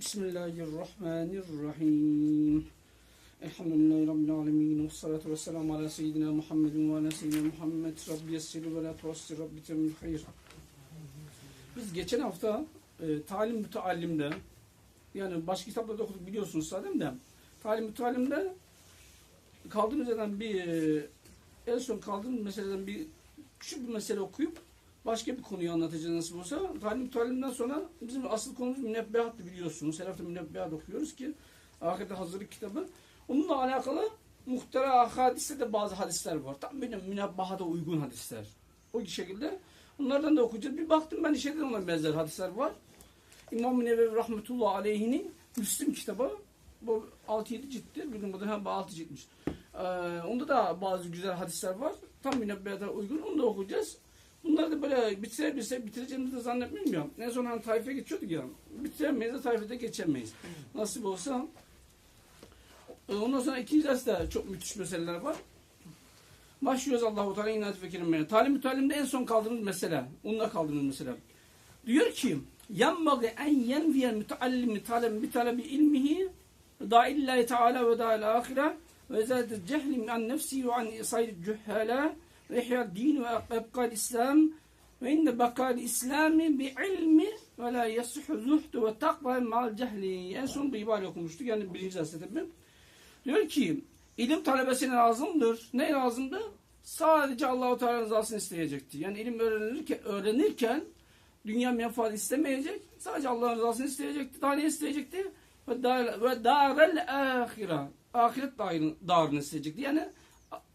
Bismillahirrahmanirrahim. Elhamdülillahi Rabbil alemin. Ve salatu ve selamu ala seyyidina Muhammedin ve ala seyyidina Muhammed. Rabbi yessiri ve la tuvassir. Rabbi temil hayır. Biz geçen hafta e, talim müteallimde yani başka kitaplarda okuduk biliyorsunuz zaten de talim müteallimde kaldığımız yerden bir e, en son kaldığımız meseleden bir küçük bir mesele okuyup başka bir konuyu anlatacağız nasıl olsa. Talim talimden sonra bizim asıl konumuz münebbehattı biliyorsunuz. Her hafta münebbehat okuyoruz ki ahirete hazırlık kitabı. Onunla alakalı muhtera hadiste de bazı hadisler var. Tam benim münebbahata uygun hadisler. O şekilde onlardan da okuyacağız. Bir baktım ben içeride ona benzer hadisler var. İmam-ı Nevevi Rahmetullah Aleyhi'nin Müslim kitabı. Bu 6-7 cilttir. Bildiğim kadarıyla hem 6 ciltmiş. Ee, onda da bazı güzel hadisler var. Tam münebbehata uygun. Onu da okuyacağız. Bunları da böyle bitirebilse bitireceğimizi de zannetmiyorum. En son hani Taif'e geçiyorduk ya. Bitiremeyiz de Taif'e de geçemeyiz. Nasip olsa. E, ondan sonra ikinci derste çok müthiş meseleler var. Başlıyoruz Allahu Teala inat ve kerimeye. Talim talimde en son kaldığımız mesele. Onunla kaldığımız mesele. Diyor ki yanbagı en yenviyen müteallimi talem bi talebi ilmihi da illahi teala ve da ahire ve zâdet cehlim an nefsi ve an isayri cühhala ve hiya din ve ebkal İslam ve inne bakal İslami bi ilmi ve la yasuhu zuhdu ve takva mal cehli. En son gıybal okumuştuk. Yani birinci hasretimde. Diyor ki ilim talebesine lazımdır. Ne lazımdı? Sadece Allahu Teala rızasını isteyecekti. Yani ilim öğrenirken, öğrenirken dünya menfaat istemeyecek. Sadece Allah'ın rızasını isteyecekti. Daha ne isteyecekti? Ve darel ahira. Ahiret darını isteyecekti. Yani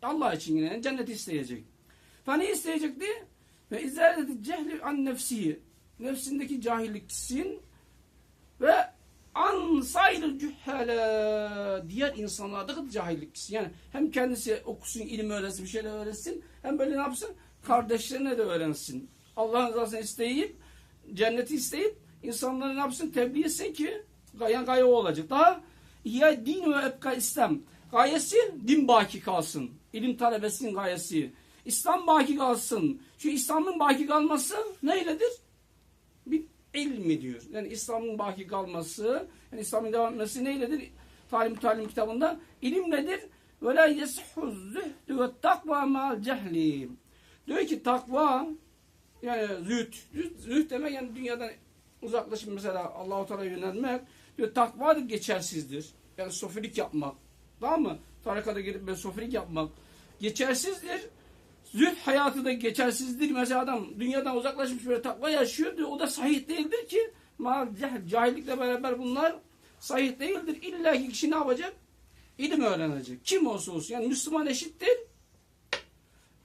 Allah için yine cenneti isteyecek. Fa ne isteyecekti? Ve izaleti cehli an nefsihi. Nefsindeki cahillik gitsin ve an sayrı cühhele diğer insanlarda da cahillik gitsin. Yani hem kendisi okusun, ilim öğrensin, bir şeyler öğrensin. Hem böyle ne yapsın? Kardeşlerine de öğrensin. Allah'ın rızasını isteyip, cenneti isteyip insanları ne yapsın? Tebliğ etsin ki gayen gaye olacak. Daha ya din ve ebka İslam. Gayesi din baki kalsın. İlim talebesinin gayesi. İslam baki kalsın. Şu İslam'ın baki kalması neyledir? Bir ilmi diyor. Yani İslam'ın baki kalması, yani İslam'ın devam etmesi neyledir? Talim talim kitabında ilim nedir? Ve la yesihhu zühdü ve takva ma'al cehli. Diyor ki takva yani zühd. Zühd, demek yani dünyadan uzaklaşıp mesela Allahu Teala'ya yönelmek. Diyor takva geçersizdir. Yani sofilik yapmak. Tamam mı? Tarakada gelip böyle sofilik yapmak geçersizdir. Zühd hayatı da geçersizdir. Mesela adam dünyadan uzaklaşmış böyle takva yaşıyor diyor. O da sahih değildir ki. Cahillikle beraber bunlar sahih değildir. İlla ki kişi ne yapacak? İlim öğrenecek. Kim olsa olsun. Yani Müslüman eşittir.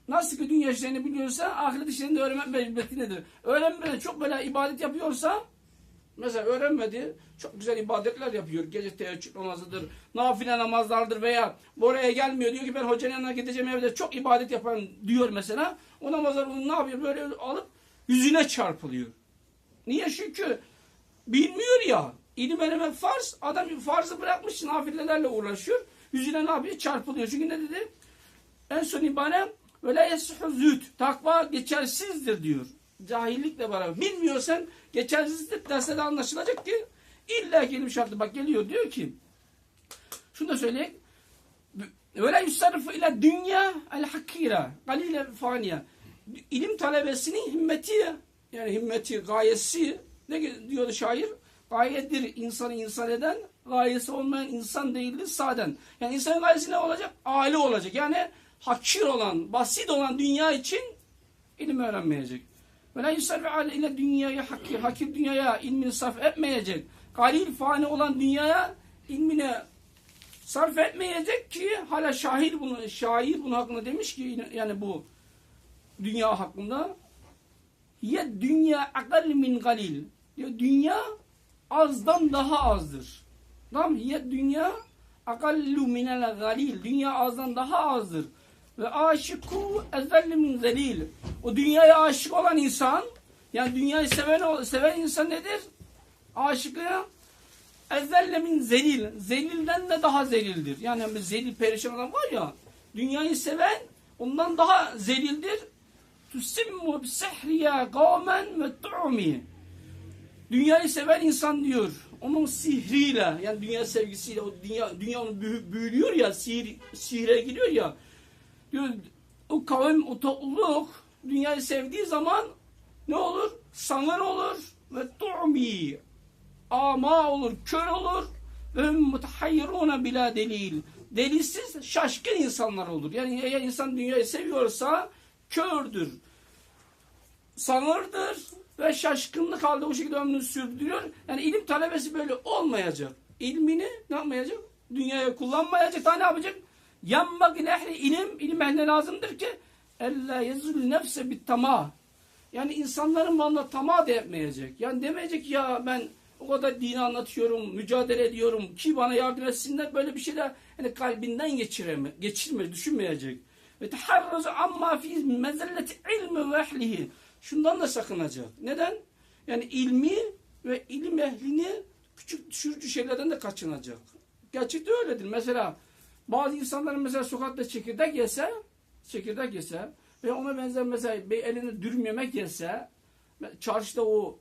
Nasıl ki dünya işlerini biliyorsa ahiret işlerini de öğrenmek mecburiyetindedir. Öğrenmeden çok böyle ibadet yapıyorsa mesela öğrenmedi çok güzel ibadetler yapıyor. Gece teheccüd namazıdır, nafile namazlardır veya oraya gelmiyor. Diyor ki ben hocanın yanına gideceğim evde çok ibadet yaparım diyor mesela. O namazlar onu ne yapıyor? Böyle alıp yüzüne çarpılıyor. Niye? Çünkü bilmiyor ya. İlim öğrenmek farz. Adam farzı bırakmış nafilelerle uğraşıyor. Yüzüne ne yapıyor? Çarpılıyor. Çünkü ne dedi? En son ibare ve la. Takva geçersizdir diyor. Cahillikle beraber. Bilmiyorsan geçersizdir. Derste de anlaşılacak ki illa gelim şartı. Bak geliyor diyor ki şunu da söyleyeyim. Ve la yusarrifu ile dünya el hakira. Galile faniye. İlim talebesinin himmeti yani himmeti, gayesi ne diyordu şair? Gayedir insanı insan eden, gayesi olmayan insan değildir saden. Yani insanın gayesi ne olacak? Âli olacak. Yani hakir olan, basit olan dünya için ilim öğrenmeyecek. Ve la yusarri ale ile dünyaya hakir, hakir dünyaya ilmini sarf etmeyecek. Galil fani olan dünyaya ilmini sarf etmeyecek ki hala şahir bunu, şair bunun hakkında demiş ki yani bu dünya hakkında ya dünya akal min galil diyor dünya azdan daha azdır. Tamam? Ya dünya akallu minel galil. Dünya azdan daha azdır. Ve aşıku ezelli min zelil. O dünyaya aşık olan insan yani dünyayı seven, seven insan nedir? Aşıkı ezzelle min zelil. Zelilden de daha zelildir. Yani bir zelil perişan olan var ya dünyayı seven ondan daha zelildir. Tusimmu bisehriye kavmen ve tu'mi. Dünyayı seven insan diyor. onun sihriyle yani dünya sevgisiyle o dünya dünya onu büyü- büyülüyor ya sihir sihre giriyor ya o kavim o topluluk dünyayı sevdiği zaman ne olur? Sanır olur ve tu'mi ama olur, kör olur ve mutahayyiruna bila delil. Delilsiz şaşkın insanlar olur. Yani eğer insan dünyayı seviyorsa kördür, sanırdır ve şaşkınlık halde o şekilde ömrünü sürdürüyor. Yani ilim talebesi böyle olmayacak. İlmini ne yapmayacak? Dünyaya kullanmayacak. Daha ne yapacak? Yanmak ehli ilim, ilim ehline lazımdır ki ella yezul nefse bit tamah. Yani insanların malına tamah da yapmayacak. Yani demeyecek ya ben o kadar dini anlatıyorum, mücadele ediyorum ki bana yardım etsinler. Böyle bir şeyler hani kalbinden geçireme, geçirme, düşünmeyecek. Ve teharruzu amma fi mezelleti ilmi ve ehlihi. Şundan da sakınacak. Neden? Yani ilmi ve ilim ehlini küçük düşürücü şeylerden de kaçınacak. Gerçekte öyledir. Mesela bazı insanların mesela sokakta çekirdek yese, çekirdek yese ve ona benzer mesela bir elini dürüm yemek yese, çarşıda o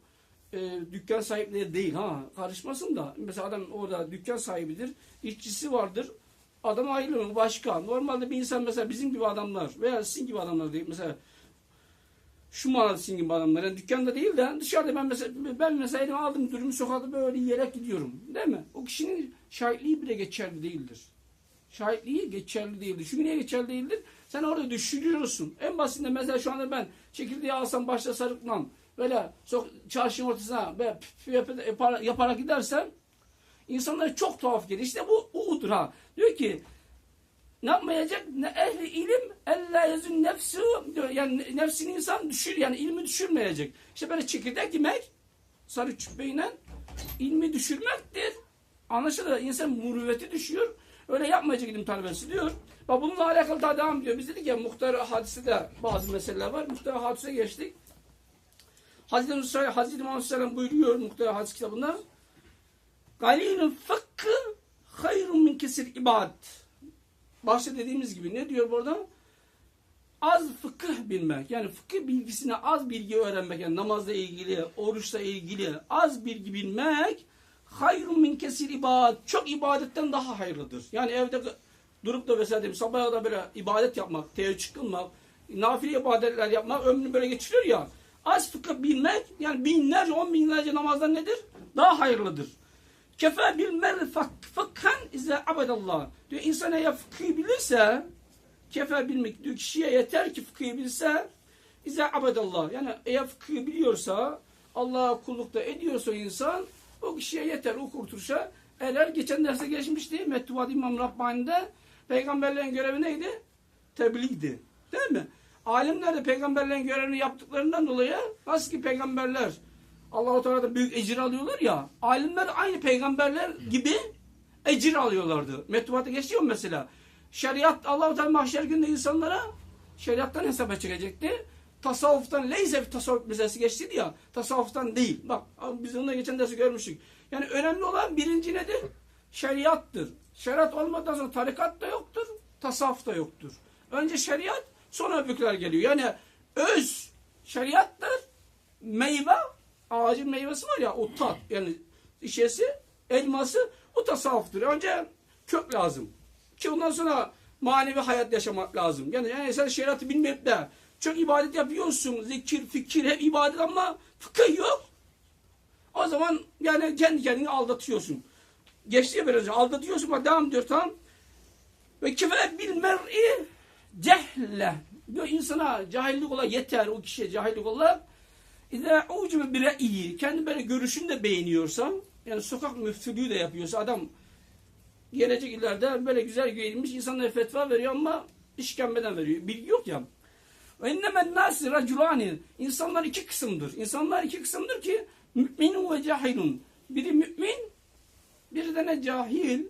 e, dükkan sahipleri değil ha karışmasın da mesela adam orada dükkan sahibidir, işçisi vardır. Adam ayrılıyor başka. Normalde bir insan mesela bizim gibi adamlar veya sizin gibi adamlar değil mesela şu manada sizin gibi adamlar. Yani dükkanda değil de dışarıda ben mesela ben mesela elime aldım dürümü sokakta böyle yiyerek gidiyorum. Değil mi? O kişinin şahitliği bile geçerli değildir. Şahitliği geçerli değildir. Çünkü niye geçerli değildir? Sen orada düşünüyorsun. En basitinde mesela şu anda ben çekirdeği alsam başta sarıkmam. Böyle sok çarşının ortasına böyle püf püf yap- yapar- yaparak gidersem insanlara çok tuhaf gelir. İşte bu udur ha. Diyor ki ne yapmayacak? Ne ehli ilim ella yazın nefsi diyor. Yani nefsini insan düşür yani ilmi düşürmeyecek. İşte böyle çekirdek yemek sarı çüpbeyle ilmi düşürmektir. Anlaşılır. İnsan muruvveti düşüyor. Öyle yapmayacak ilim talebesi diyor. Bak bununla alakalı daha devam ediyor. Biz dedik ya muhtar hadisede bazı meseleler var. Muhtar hadise geçtik. Hazreti Musa, Hazreti Muhammed buyuruyor muhtar hadis kitabında. Galilun fıkkı hayrun min kesir ibad. Başta dediğimiz gibi ne diyor burada? Az fıkıh bilmek. Yani fıkıh bilgisine az bilgi öğrenmek. Yani namazla ilgili, oruçla ilgili az bilgi bilmek hayrun min kesir ibad. Çok ibadetten daha hayırlıdır. Yani evde durup da mesela diyeyim, sabaha da böyle ibadet yapmak, teheccüd kılmak, nafile ibadetler yapmak ömrünü böyle geçiriyor ya. Az fıkıh bilmek yani binlerce, on binlerce namazdan nedir? Daha hayırlıdır. Kefe bil mer fıkhan izle abedallah. Diyor insan eğer fıkhı bilirse kefe bilmek diyor kişiye yeter ki fıkhı bilse izle abedallah. Yani eğer fıkhı biliyorsa Allah'a kullukta ediyorsa insan o kişiye yeter o kurtuluşa erer. Geçen derste geçmişti. Mettuvat İmam Rabbani'de peygamberlerin görevi neydi? Tebliğdi. Değil mi? Alimler de peygamberlerin görevini yaptıklarından dolayı nasıl ki peygamberler Allah-u Teala'da büyük ecir alıyorlar ya. Alimler aynı peygamberler gibi ecir alıyorlardı. Mektubatta geçiyor mesela? Şeriat Allah-u Teala mahşer gününde insanlara şeriattan hesaba çekecekti. Tasavvuftan leyse tasavvuf meselesi geçtiydi ya. Tasavvuftan değil. Bak biz onunla geçen dersi görmüştük. Yani önemli olan birinci nedir? Şeriattır. Şeriat olmadan sonra tarikat da yoktur. Tasavvuf da yoktur. Önce şeriat sonra öbürküler geliyor. Yani öz şeriattır. Meyve ağacın meyvesi var ya o tat yani işesi elması o tasavvuftur. Önce kök lazım. Ki ondan sonra manevi hayat yaşamak lazım. Yani, yani sen şeriatı bilmeyip de çok ibadet yapıyorsun. Zikir, fikir hep ibadet ama fıkıh yok. O zaman yani kendi kendini aldatıyorsun. Geçti ya biraz önce aldatıyorsun bak devam diyor tamam. Ve kife bil mer'i cehle. Diyor insana cahillik ola yeter o kişiye cahillik ola. İzâ ucube bir re'yi. Kendi böyle görüşünü de beğeniyorsa, yani sokak müftülüğü de yapıyorsa adam gelecek ileride böyle güzel giyinmiş insanlara fetva veriyor ama işkembeden veriyor. Bilgi yok ya. İnnemen nasi raculani. İnsanlar iki kısımdır. İnsanlar iki kısımdır ki müminun ve cahilun. Biri mümin, biri de ne cahil.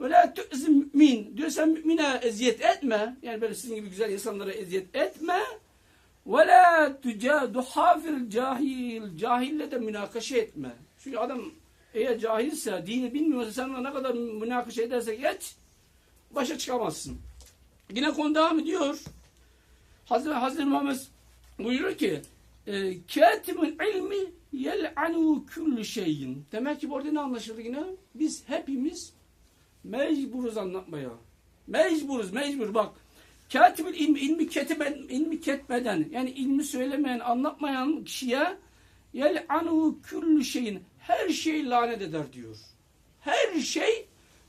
Ve la tu'zi mümin. Diyor sen mümine eziyet etme. Yani böyle sizin gibi güzel insanlara eziyet etme. Ve la tucadu hafil cahil. Cahille de münakaşa etme. Çünkü adam eğer cahilse, dini bilmiyorsa sen ne kadar münakaşa ederse geç, başa çıkamazsın. Yine konu devam ediyor. Hazreti, Hazreti Muhammed buyuruyor ki, e, Kâtimul ilmi yel'anu kullu şeyin. Demek ki burada ne anlaşıldı yine? Biz hepimiz mecburuz anlatmaya. Mecburuz, mecbur. Bak, katibül ilmi, ilmi, ketiben, ilmi ketmeden, yani ilmi söylemeyen, anlatmayan kişiye yel'anu kullu şeyin. Her şey lanet eder diyor. Her şey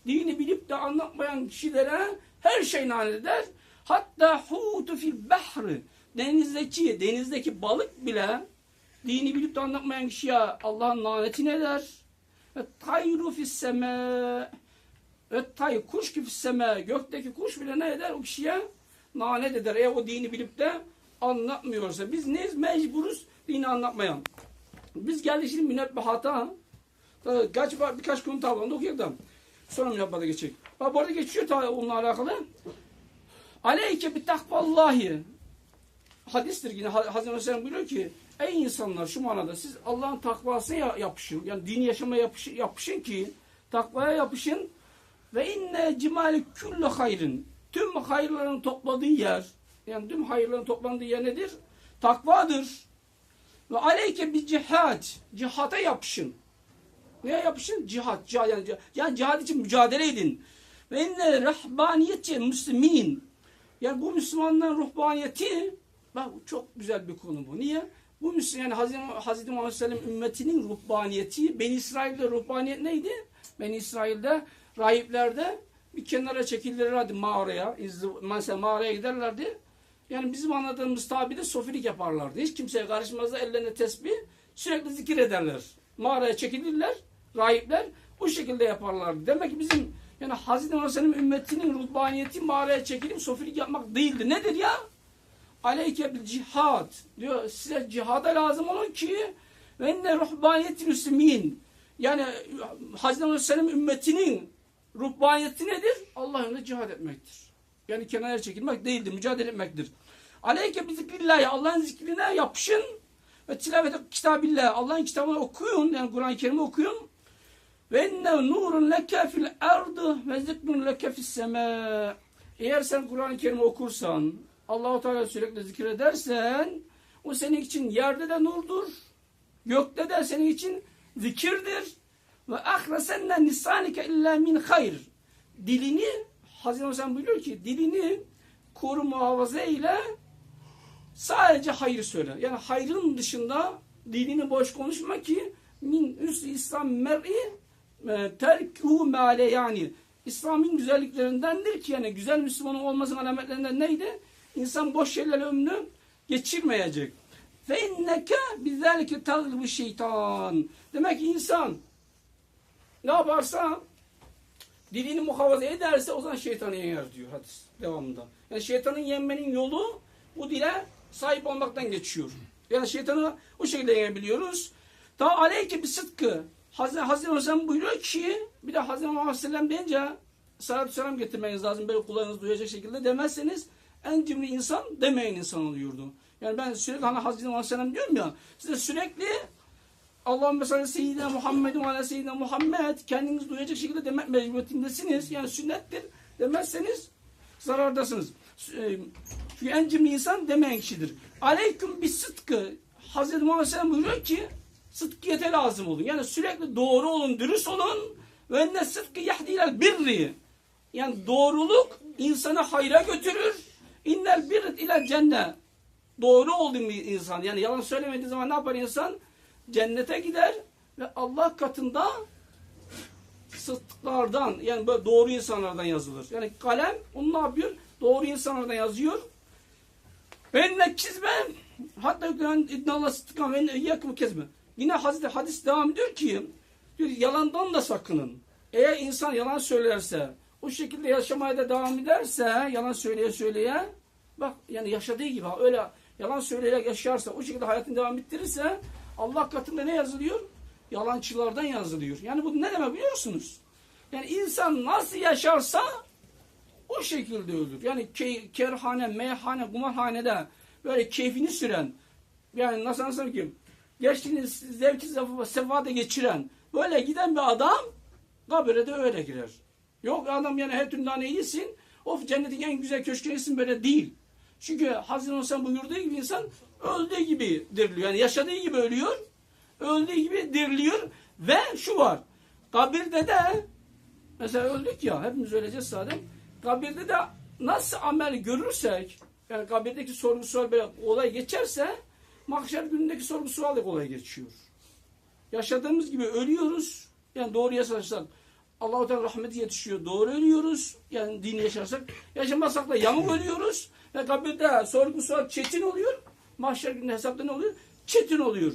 dini bilip de anlatmayan kişilere her şey lanet eder. Hatta hutu fil bahri denizdeki denizdeki balık bile dini bilip de anlatmayan kişiye Allah'ın lanetini eder. Ve tayru fis sema ve tay kuş gibi sema gökteki kuş bile ne eder o kişiye lanet eder. Eğer o dini bilip de anlatmıyorsa biz neyiz? Mecburuz dini anlatmayan. Biz geldik şimdi münebbehata. Tabii Kaç, birkaç konu tablanda okuyalım. Sonra münebbehata geçecek. Bak burada geçiyor tabii onunla alakalı. Aleyke bi takvallahi. Hadistir yine Ha- Hazreti Aleyhisselam buyuruyor ki Ey insanlar şu manada siz Allah'ın takvasına ya- yapışın. Yani dini yaşamaya yapışın, yapışın ki takvaya yapışın ve inne cimali külle hayrın. Tüm hayırların topladığı yer yani tüm hayırların toplandığı yer nedir? Takvadır. Ve aleyke bir cihad. Cihata yapışın. Neye yapışın? Cihat. Cihad yani, yani cihad için mücadele edin. Ve inne rahbaniyetçe müslimin. Yani bu Müslümanların ruhbaniyeti bak çok güzel bir konu bu. Niye? Bu Müslüman yani Hazreti, Hazreti Muhammed Aleyhisselam ümmetinin ruhbaniyeti Ben İsrail'de ruhbaniyet neydi? Ben İsrail'de rahiplerde bir kenara çekilirlerdi mağaraya. Mesela mağaraya giderlerdi. Yani bizim anladığımız tabirde sofilik yaparlardı. Hiç kimseye karışmazdı. Ellerine tesbih sürekli zikir ederler. Mağaraya çekilirler. Rahipler bu şekilde yaparlardı. Demek ki bizim yani Hazreti Aleyhisselam ümmetinin ruhbaniyeti mağaraya çekilip sofilik yapmak değildi. Nedir ya? Aleyke bil cihad. Diyor size cihada lazım olun ki ve enne ruhbaniyeti müslimin. Yani Hazreti Aleyhisselam ümmetinin ruhbaniyeti nedir? Allah yolunda cihad etmektir. Yani kenara çekilmek değildir, mücadele etmektir. Aleyke bi zikrillahi. Allah'ın zikrine yapışın ve tilavete kitabillah. Allah'ın kitabını okuyun. Yani Kur'an-ı Kerim'i okuyun. Ve enne nurun leke fil ardı ve zikrun leke fis sema. Eğer sen Kur'an-ı Kerim'i okursan, Allahu Teala sürekli zikredersen, o senin için yerde de nurdur, gökte de senin için zikirdir. Ve ahresenne nisanike illa min hayr. Dilini, Hazreti Aleyhisselam buyuruyor ki, dilini koru muhafaza ile sadece hayır söyle. Yani hayrın dışında dilini boş konuşma ki min üsri İslam mer'i e, terkuhu meale yani İslam'ın güzelliklerindendir ki yani güzel Müslüman olmasının alametlerinden neydi? İnsan boş şeylerle ömrünü geçirmeyecek. Ve inneke bizzelike taglibu şeytan. Demek ki insan ne yaparsa dilini muhafaza ederse o zaman şeytanı yener diyor hadis devamında. Yani şeytanın yenmenin yolu bu dile sahip olmaktan geçiyor. Yani şeytanı o şekilde yenebiliyoruz. Ta aleyke bir sıdkı. Hazreti, Hazreti Aleyhisselam buyuruyor ki bir de Hazreti Muhammed Aleyhisselam deyince salatü selam getirmeniz lazım. Böyle kulağınız duyacak şekilde demezseniz en cimri insan demeyin insan oluyordu. Yani ben sürekli hani Hazreti Aleyhisselam diyorum ya size sürekli Allahümme salli seyyidina Muhammedun ala seyyidina Muhammed kendiniz duyacak şekilde demek mecburiyetindesiniz. Yani sünnettir demezseniz zarardasınız. Ee, Çünkü en cimri insan demeyen kişidir. Aleyküm bis sıdkı. Hazreti Muhammed Aleyhisselam buyuruyor ki sıdkiyete lazım olun. Yani sürekli doğru olun, dürüst olun. Ve ne sıdkı yahdilel birri. Yani doğruluk insanı hayra götürür. İnnel birrit ile cennet. Doğru bir insan. Yani yalan söylemediği zaman ne yapar insan? Cennete gider ve Allah katında sıdklardan yani böyle doğru insanlardan yazılır. Yani kalem onu ne yapıyor? Doğru insanlardan yazıyor. Ve ne kizbe hatta idna Allah sıdkan ve yakımı kezme. Yine Hazreti hadis devam ediyor ki diyor, yalandan da sakının. Eğer insan yalan söylerse o şekilde yaşamaya da devam ederse yalan söyleye söyleye bak yani yaşadığı gibi öyle yalan söyleyerek yaşarsa o şekilde hayatını devam ettirirse Allah katında ne yazılıyor? Yalancılardan yazılıyor. Yani bu ne demek biliyor musunuz? Yani insan nasıl yaşarsa o şekilde ölür. Yani ke kerhane, meyhane, kumarhanede böyle keyfini süren yani nasıl anlatsam ki geçtiğini zevki sefada geçiren böyle giden bir adam kabire de öyle girer. Yok adam yani her türlü iyisin of cennetin en güzel köşküne iyisin böyle değil. Çünkü Hazreti Aleyhisselam buyurduğu gibi insan öldüğü gibi diriliyor. Yani yaşadığı gibi ölüyor. öldüğü gibi diriliyor ve şu var. Kabirde de mesela öldük ya hepimiz öleceğiz zaten. Kabirde de nasıl amel görürsek yani kabirdeki sorgu sual böyle olay geçerse mahşer günündeki sorgu sual kolay geçiyor. Yaşadığımız gibi ölüyoruz. Yani doğru yaşarsak Allah-u Teala rahmeti yetişiyor. Doğru ölüyoruz. Yani dini yaşarsak. Yaşamazsak da yamuk ölüyoruz. Ve kabirde sorgu sual çetin oluyor. Mahşer günü hesapta ne oluyor? Çetin oluyor.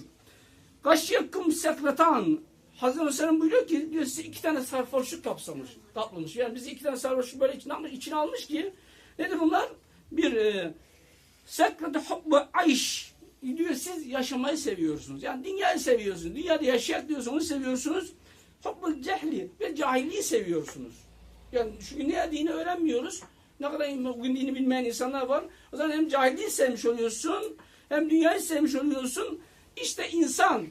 Kaşyakkım sekratan Hazreti Aleyhisselam buyuruyor ki diyor, size iki tane sarhoşluk kapsamış, kaplamış. Yani bizi iki tane sarhoşluk böyle içine almış, içine almış ki nedir bunlar? Bir e, sekrete hubbu ayş diyor siz yaşamayı seviyorsunuz. Yani dünyayı seviyorsunuz. Dünyada yaşayak diyorsanız onu seviyorsunuz. Hubbul cehli ve cahilliği seviyorsunuz. Yani şu dünya dini öğrenmiyoruz. Ne kadar bugün dini bilmeyen insanlar var. O zaman hem cahilliği sevmiş oluyorsun hem dünyayı sevmiş oluyorsun. İşte insan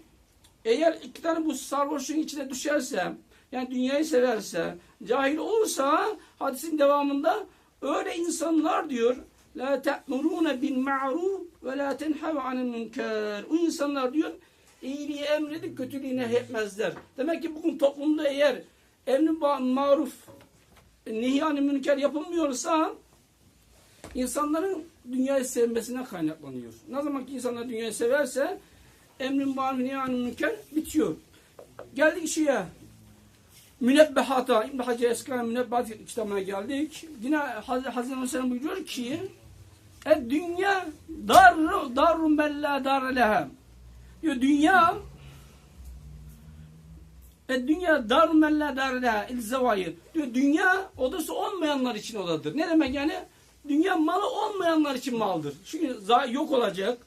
eğer iki tane bu sarhoşluğun içine düşerse, yani dünyayı severse, cahil olursa hadisin devamında öyle insanlar diyor la te'murune bil ma'ruf ve la tenhav anil münker. O insanlar diyor iyiliği emredip kötülüğü nehyetmezler. Demek ki bugün toplumda eğer emrin maruf nihyan münker yapılmıyorsa insanların dünyayı sevmesine kaynaklanıyor. Ne zaman ki insanlar dünyayı severse emrin maruf nihyan münker bitiyor. Geldik şeye Münebbehata, İbn Hacer Eskal'ın Münebbehat kitabına geldik. Yine Haz Hazreti Aleyhisselam buyuruyor ki e dünya darru darrun bella dar leha. Diyor dünya e dünya darun bella dar zevayir. Diyor dünya odası olmayanlar için odadır. Ne demek yani? Dünya malı olmayanlar için maldır. Çünkü yok olacak.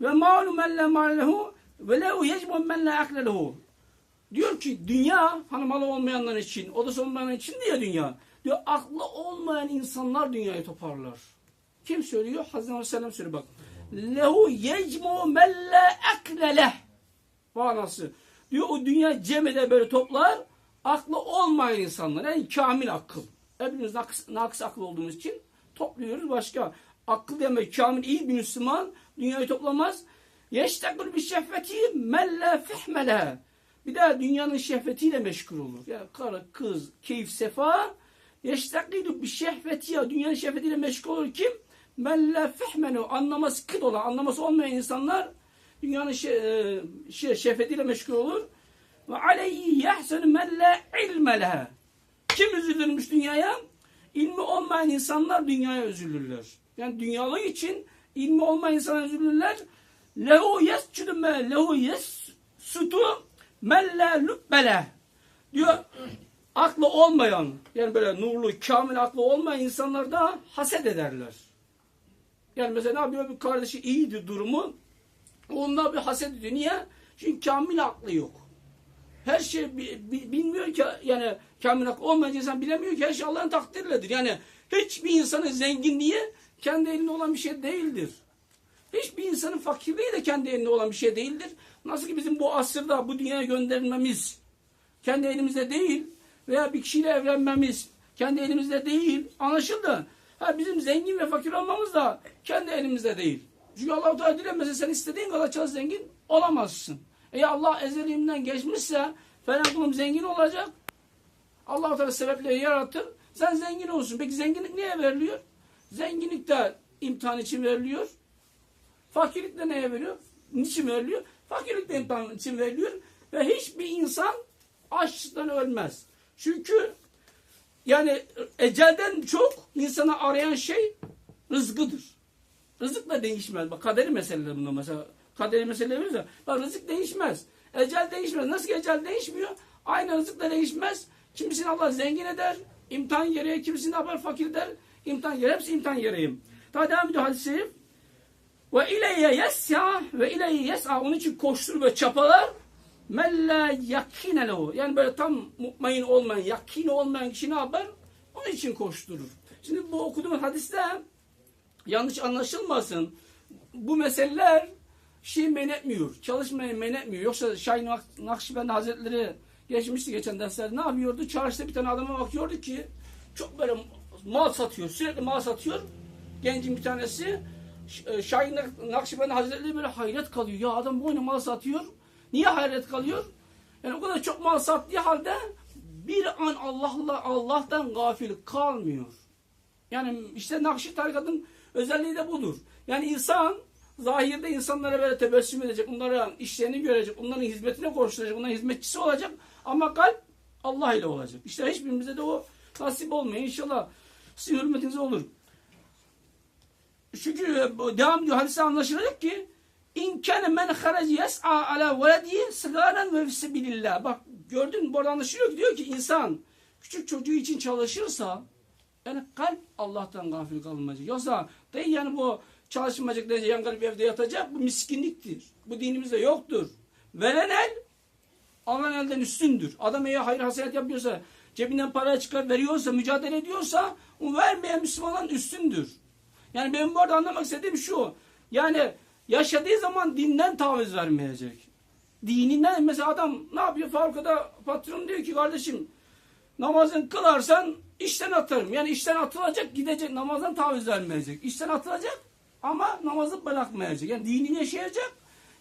Ve malum elle malehu ve lehu yecmun men la. Diyor ki dünya hani malı olmayanlar için, odası olmayanlar için diye dünya. Diyor aklı olmayan insanlar dünyayı toparlar. Kim söylüyor? Hazreti Aleyhisselam söylüyor bak. Lehu yecmu melle ekleleh. Manası. Diyor o dünya cem böyle toplar. Aklı olmayan insanlar. Yani kamil akıl. Hepimiz naks, naks akıl olduğumuz için topluyoruz başka. Akıl demek kamil iyi bir Müslüman dünyayı toplamaz. Yeştekul bir şehveti melle fehmele. Bir daha dünyanın şehvetiyle meşgul olur. Yani karı, kız, keyif, sefa. Yeştekul bir şehveti ya dünyanın şehvetiyle meşgul olur kim? Fehmenu anlaması kıt olan, anlaması olmayan insanlar dünyanın şe, şe, şehvetiyle meşgul olur. Ve aleyhi yahsenu melle ilmeleha. Kim üzülürmüş dünyaya? İlmi olmayan insanlar dünyaya üzülürler. Yani dünyalık için ilmi olmayan insanlar üzülürler. Lehu yescudu me lehu yesutu melle lübbele. Diyor aklı olmayan yani böyle nurlu, kamil aklı olmayan insanlar da haset ederler. Yani mesela ne bir kardeşi iyiydi durumu. Ondan bir haset ediyor. Niye? Çünkü kamil aklı yok. Her şey bilmiyor ki yani kamil aklı olmayınca insan bilemiyor ki her şey Allah'ın takdirledir. Yani hiçbir insanın zenginliği kendi elinde olan bir şey değildir. Hiçbir insanın fakirliği de kendi elinde olan bir şey değildir. Nasıl ki bizim bu asırda bu dünyaya gönderilmemiz kendi elimizde değil veya bir kişiyle evlenmemiz kendi elimizde değil anlaşıldı. Ha bizim zengin ve fakir olmamız da kendi elimizde değil. Çünkü Allah-u Teala dilemese sen istediğin kadar çok zengin olamazsın. Eğer Allah ezelimden geçmişse falan kulum zengin olacak. Allah-u Teala sebepleri yaratır. Sen zengin olsun. Peki zenginlik niye veriliyor? Zenginlik de imtihan için veriliyor. Fakirlik de neye veriyor? Niçin veriliyor? Fakirlik de imtihan için veriliyor. Ve hiçbir insan açlıktan ölmez. Çünkü yani ecelden çok insana arayan şey rızkıdır. Rızık da değişmez. Bak kaderi meseleleri bunda mesela. Kaderi meseleleri ya. Bak rızık değişmez. Ecel değişmez. Nasıl ki ecel değişmiyor? Aynı rızık da değişmez. Kimisini Allah zengin eder. imtihan gereği. Kimisini yapar fakir eder. imtihan gereği. Hepsi imtihan gereği. Daha devam ediyor hadis-i şerif. Ve ileyye yesya ve ileyye yes'a. Onun için koştur ve çapalar. Mella yakine lehu. Yani böyle tam mutmain olmayan, yakin olmayan kişi ne yapar? Onun için koşturur. Şimdi bu okuduğumuz hadiste yanlış anlaşılmasın. Bu meseleler şey men etmiyor. Çalışmayı men etmiyor. Yoksa Şahin Nakşibendi Hazretleri geçmişti geçen derslerde ne yapıyordu? Çarşıda bir tane adama bakıyordu ki çok böyle mal satıyor. Sürekli mal satıyor. Gencin bir tanesi. Şahin Nak- Nakşibendi Hazretleri böyle hayret kalıyor. Ya adam boyuna mal satıyor. Niye hayret kalıyor? Yani o kadar çok mal sattığı halde bir an Allah'la Allah'tan gafil kalmıyor. Yani işte Nakşi tarikatın özelliği de budur. Yani insan zahirde insanlara böyle tebessüm edecek, onlara işlerini görecek, onların hizmetine koşturacak, onların hizmetçisi olacak ama kalp Allah ile olacak. İşte hiçbirimize de o nasip olmuyor. İnşallah sizin hürmetinize olur. Çünkü devam ediyor hadise anlaşılacak ki İn kâne men hareci yes'a ala veledi sigaren ve fisebilillah. Bak gördün mü? Bu arada anlaşılıyor ki diyor ki insan küçük çocuğu için çalışırsa yani kalp Allah'tan gafil kalmayacak. Yoksa değil yani bu çalışmayacak derece yan kalp evde yatacak bu miskinliktir. Bu dinimizde yoktur. Veren el alan elden üstündür. Adam eğer hayır hasenet yapıyorsa cebinden para çıkar veriyorsa mücadele ediyorsa o vermeyen Müslümandan üstündür. Yani benim bu arada anlamak istediğim şu. Yani yaşadığı zaman dinden taviz vermeyecek. Dininden mesela adam ne yapıyor fabrikada patron diyor ki kardeşim namazını kılarsan işten atarım. Yani işten atılacak gidecek namazdan taviz vermeyecek. İşten atılacak ama namazı bırakmayacak. Yani dinini yaşayacak.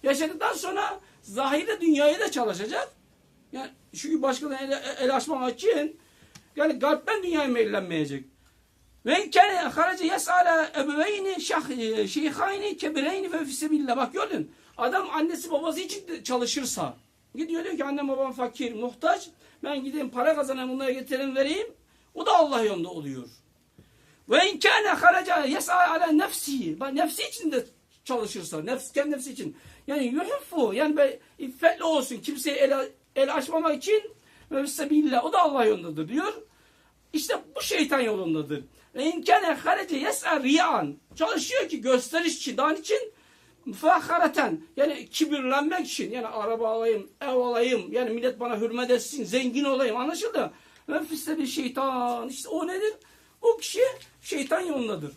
Yaşadıktan sonra zahirde dünyayı da çalışacak. Yani çünkü başkalarına el, el açmak için yani kalpten dünyaya meyillenmeyecek. Ve kâne harace yes'ala ebeveyni şah- şeyhayni kebireyni ve fisebillah. Bak gördün. Adam annesi babası için çalışırsa. Gidiyor diyor ki annem babam fakir, muhtaç. Ben gideyim para kazanayım bunlara getireyim vereyim. O da Allah yolunda oluyor. Ve in kâne haraca yes'a ala nefsi. Nefsi için de çalışırsa. Nefs, kendi nefsi için. Yani yuhuffu. Yani böyle iffetli olsun. Kimseye el, el açmamak için ve. O da Allah yolundadır diyor. İşte bu şeytan yolundadır. Ve imkâne harece yes'a riyan. Çalışıyor ki gösteriş için, dan için müfahareten. Yani kibirlenmek için. Yani araba alayım, ev alayım. Yani millet bana hürmet etsin, zengin olayım. Anlaşıldı? Ve fiste bir şeytan. İşte o nedir? O kişi şeytan yolundadır.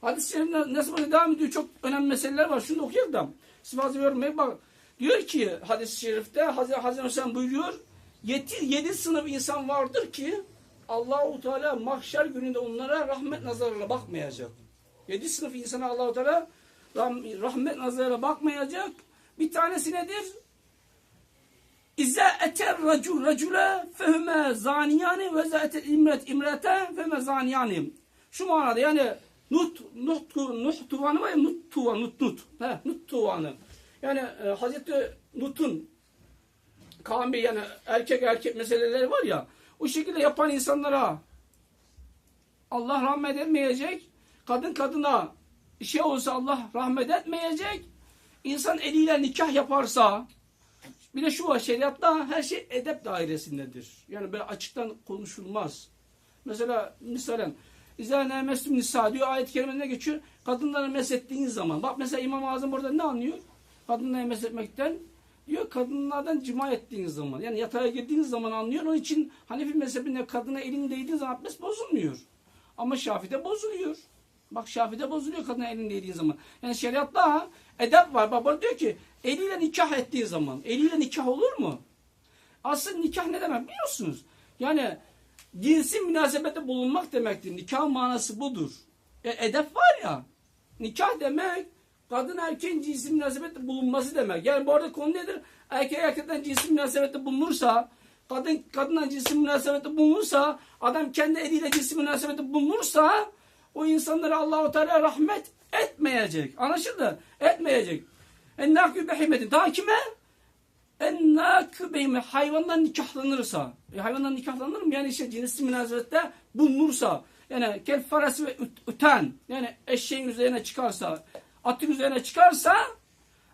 Hadis-i şerifinde nasıl böyle devam ediyor? Çok önemli meseleler var. Şunu da okuyalım da. Siz fazla yormayın. Bak diyor ki hadis-i şerifte Hazreti Hüseyin buyuruyor. Yedi, yedi sınıf insan vardır ki Allahu Teala mahşer gününde onlara rahmet nazarıyla bakmayacak. Yedi sınıf insana Allahu Teala rah- rahmet nazarıyla bakmayacak. Bir tanesi nedir? İza eter racul racule fehme zaniyani ve za eter imret imrete fehme zaniyani. Şu manada yani nut nut nuh tuvanı var ya nut tuvan nut nut. He, nut tuvanı. Yani e, Hazreti Nut'un kavmi yani erkek erkek meseleleri var ya o şekilde yapan insanlara Allah rahmet etmeyecek. Kadın kadına şey olsa Allah rahmet etmeyecek. İnsan eliyle nikah yaparsa bir de şu var şeriatta her şey edep dairesindedir. Yani böyle açıktan konuşulmaz. Mesela misalen İzâ nemestüm nisa diyor ayet-i kerimede geçiyor. Kadınları mesettiğin zaman. Bak mesela İmam-ı Azam burada ne anlıyor? Kadınları mesetmekten diyor kadınlardan cima ettiğiniz zaman. Yani yatağa girdiğiniz zaman anlıyor. Onun için Hanefi mezhebinde kadına elin değdiği zaman abdest bozulmuyor. Ama Şafi'de bozuluyor. Bak Şafi'de bozuluyor kadına elin değdiği zaman. Yani şeriatta edep var. Baba diyor ki eliyle nikah ettiği zaman. Eliyle nikah olur mu? Asıl nikah ne demek biliyorsunuz? Yani cinsi münasebette bulunmak demektir. Nikah manası budur. E, edep var ya. Nikah demek kadın erkeğin cinsi münasebette bulunması demek. Yani bu arada konu nedir? Erkek erkekten cinsi münasebette bulunursa, kadın kadından cinsi münasebette bulunursa, adam kendi eliyle cinsi münasebette bulunursa, o insanlara Allahu Teala rahmet etmeyecek. Anlaşıldı? Etmeyecek. Ennâkü behimetin. Daha kime? Ennâkü behime. Hayvandan nikahlanırsa. E, hayvandan nikahlanır mı? Yani işte cinsi münasebette bulunursa. Yani kel faresi ve üt- üten. Yani eşeğin üzerine çıkarsa, atın üzerine çıkarsa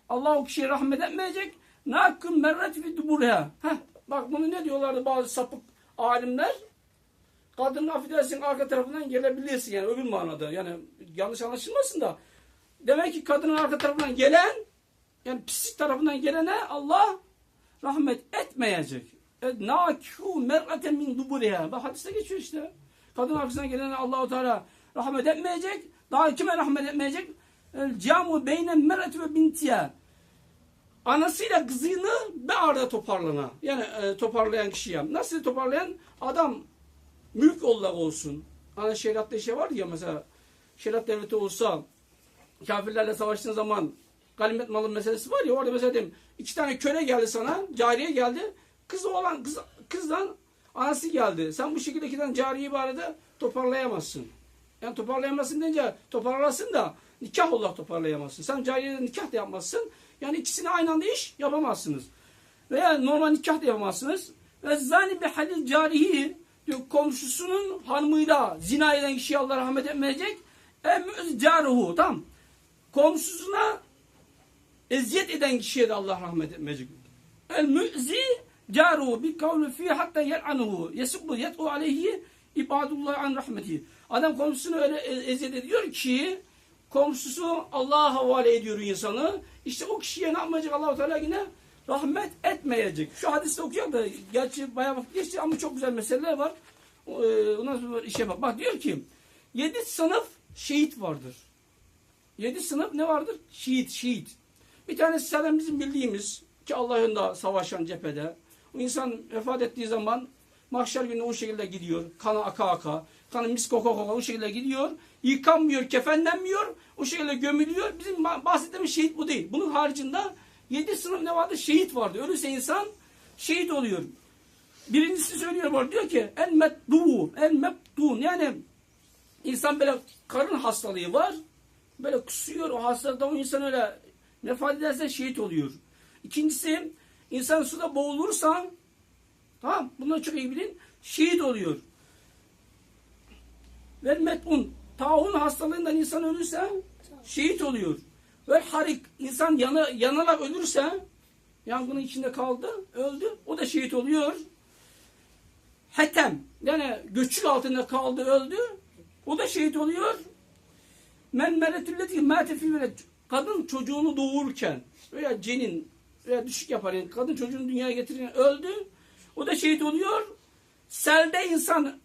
Allah o kişiye rahmet etmeyecek. Nakım merret fi duburha. Bak bunu ne diyorlardı bazı sapık alimler? Kadının affedersin arka tarafından gelebilirsin yani öbür manada. Yani yanlış anlaşılmasın da. Demek ki kadının arka tarafından gelen yani pislik tarafından gelene Allah rahmet etmeyecek. E, Nâkû mer'eten min duburiha. Bak hadiste geçiyor işte. Kadın arkasından gelene Allahu Teala rahmet etmeyecek. Daha kime rahmet etmeyecek? Camu beyne mer'et ve bintiye. Anasıyla kızını bir arada toparlana. Yani e, toparlayan kişiye. Nasıl toparlayan? Adam mülk ollak olsun. Hani şeriatta şey var ya mesela şeriat devleti olsa kafirlerle savaştığın zaman ganimet malı meselesi var ya orada mesela diyeyim iki tane köle geldi sana cariye geldi kız olan kız kızdan anası geldi. Sen bu şekilde iki tane cariyeyi bu arada toparlayamazsın. Yani toparlayamazsın deyince toparlarsın da nikah olarak toparlayamazsın. Sen cariyeden nikah da yapmazsın. Yani ikisini aynı anda iş yapamazsınız. Veya normal nikah da yapamazsınız. Ve zani bir halil carihi diyor, komşusunun hanımıyla zina eden kişiye Allah rahmet etmeyecek. Emüz caruhu tam. Komşusuna eziyet eden kişiye de Allah rahmet etmeyecek. El mü'zi caruhu bi kavli fi hatta yel'anuhu yesubbu yet'u aleyhi ibadullah an rahmeti. Adam komşusunu öyle e- eziyet ediyor ki komşusu Allah'a havale ediyor insanı. İşte o kişiye ne yapmayacak Allah-u Teala yine rahmet etmeyecek. Şu hadiste okuyor da gerçi bayağı vakit geçti ama çok güzel meseleler var. E, Ondan sonra işe bak. Bak diyor ki yedi sınıf şehit vardır. Yedi sınıf ne vardır? Şehit, şehit. Bir tanesi zaten bizim bildiğimiz ki Allah yolunda savaşan cephede. O insan vefat ettiği zaman mahşer günü o şekilde gidiyor. Kanı aka aka. Kanı mis koka koka o şekilde gidiyor. Yıkanmıyor, kefenlenmiyor. O şekilde gömülüyor. Bizim bah- bahsettiğimiz şehit bu değil. Bunun haricinde yedi sınıf ne vardı? Şehit vardı. Ölürse insan şehit oluyor. Birincisi söylüyor orada diyor ki en meddu, en mebdun yani insan böyle karın hastalığı var. Böyle kusuyor o hastalıkta o insan öyle vefat ederse şehit oluyor. İkincisi insan suda boğulursa tamam bunları çok iyi bilin şehit oluyor. Ve metun taun hastalığından insan ölürse şehit oluyor. Ve harik insan yana, yanarak ölürse yangının içinde kaldı öldü o da şehit oluyor. Hetem yani göçük altında kaldı öldü o da şehit oluyor. Men meretülleti mâte fî veled. Kadın çocuğunu doğururken veya cenin veya düşük yapar yani kadın çocuğunu dünyaya getirirken öldü. O da şehit oluyor. Selde insan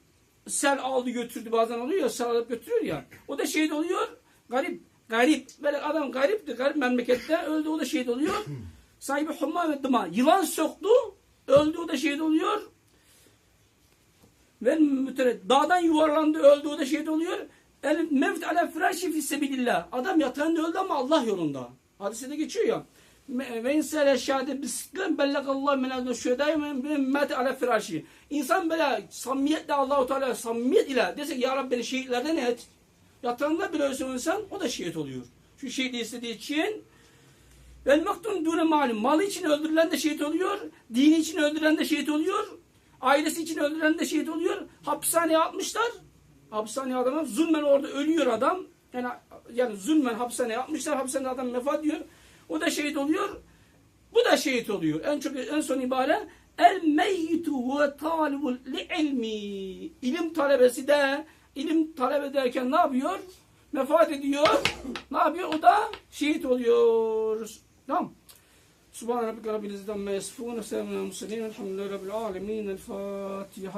sel aldı götürdü bazen oluyor sel alıp götürüyor ya. O da şehit oluyor. Garip. Garip. Böyle adam garipti. Garip memlekette öldü o da şehit oluyor. Sahibi humma ve dıma. Yılan soktu. Öldü o da şehit oluyor. Ve mütered. Dağdan yuvarlandı öldü o da şehit oluyor. El mevt ala firaşi fi sebilillah. Adam yatağında öldü ama Allah yolunda. Hadise de geçiyor ya. Ve insel eşhade bisiklen bellakallahu menazlu şühedâi men mevt ala firaşi. İnsan böyle samimiyetle Allahu Teala samimiyet ile dese ki ya Rabbi beni şehitlerden et. Yatağında bile ölse o insan o da şehit oluyor. Şu şehitliği istediği için Vel maktun dune malum. Malı için öldürülen de şehit oluyor. Dini için öldüren de şehit oluyor. Ailesi için öldüren de şehit oluyor. Hapishaneye atmışlar. Hapishaneye adamı zulmen orada ölüyor adam. Yani, yani zulmen hapishaneye atmışlar. Hapishanede adam vefat diyor. O da şehit oluyor. Bu da şehit oluyor. En çok en son ibare el meyyitu ve talibul li ilmi. İlim talebesi de ilim talep ederken ne yapıyor? Vefat ediyor. Ne yapıyor? O da şehit oluyor. Tamam. Subhane rabbike rabbil izzati amma yasifun. Selamun aleyhi ve sellem. Elhamdülillahi rabbil alemin. El Fatiha.